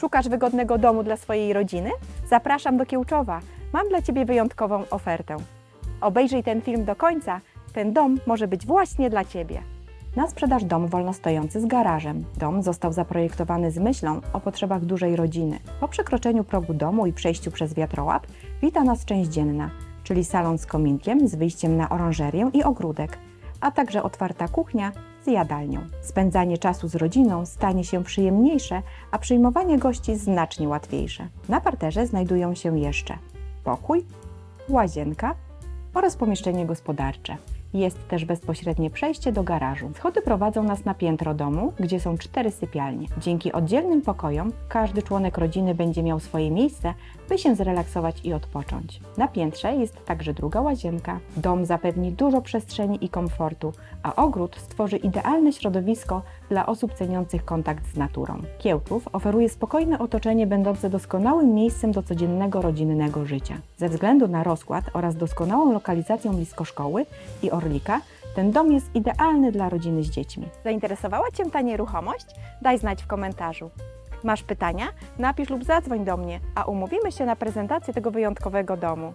Szukasz wygodnego domu dla swojej rodziny? Zapraszam do Kiełczowa. Mam dla Ciebie wyjątkową ofertę. Obejrzyj ten film do końca. Ten dom może być właśnie dla Ciebie. Na sprzedaż dom wolnostojący z garażem. Dom został zaprojektowany z myślą o potrzebach dużej rodziny. Po przekroczeniu progu domu i przejściu przez wiatrołap wita nas część dzienna, czyli salon z kominkiem z wyjściem na oranżerię i ogródek, a także otwarta kuchnia z jadalnią. Spędzanie czasu z rodziną stanie się przyjemniejsze, a przyjmowanie gości znacznie łatwiejsze. Na parterze znajdują się jeszcze pokój, łazienka oraz pomieszczenie gospodarcze. Jest też bezpośrednie przejście do garażu. Schody prowadzą nas na piętro domu, gdzie są cztery sypialnie. Dzięki oddzielnym pokojom każdy członek rodziny będzie miał swoje miejsce, by się zrelaksować i odpocząć. Na piętrze jest także druga łazienka. Dom zapewni dużo przestrzeni i komfortu, a ogród stworzy idealne środowisko dla osób ceniących kontakt z naturą. Kiełtów oferuje spokojne otoczenie będące doskonałym miejscem do codziennego rodzinnego życia. Ze względu na rozkład oraz doskonałą lokalizacją blisko szkoły i Orlika, ten dom jest idealny dla rodziny z dziećmi. Zainteresowała Cię ta nieruchomość? Daj znać w komentarzu. Masz pytania? Napisz lub zadzwoń do mnie, a umówimy się na prezentację tego wyjątkowego domu.